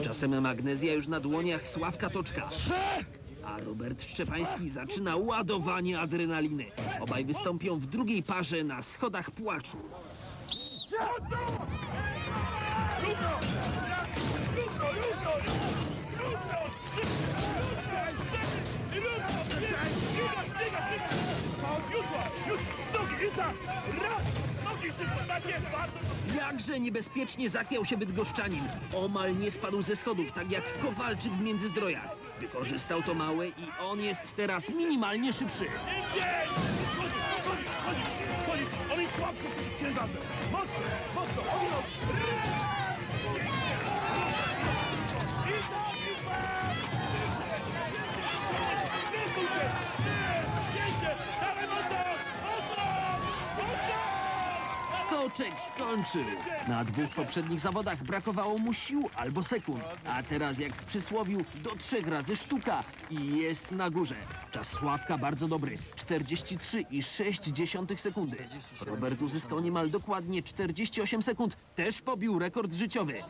Tymczasem magnezja już na dłoniach Sławka Toczka. A Robert Szczepański zaczyna ładowanie adrenaliny. Obaj wystąpią w drugiej parze na schodach płaczu. Jakże niebezpiecznie zachwiał się bydgoszczanin. Omal nie spadł ze schodów, tak jak Kowalczyk w Międzyzdrojach. Wykorzystał to małe i on jest teraz minimalnie szybszy. On jest słabszy ciężarze. Mocno, mocno, on I tak, i tak! Zbliżuj się! Trzy, pięknie! Dawaj mocno! Mocno! Mocno! Toczek skończył. Na dwóch poprzednich zawodach brakowało mu sił albo sekund. A teraz jak w przysłowiu do trzech razy sztuka i jest na górze. Czas Sławka bardzo dobry. 43,6 sekundy. Robert uzyskał niemal dokładnie 48 sekund. Też pobił rekord życiowy.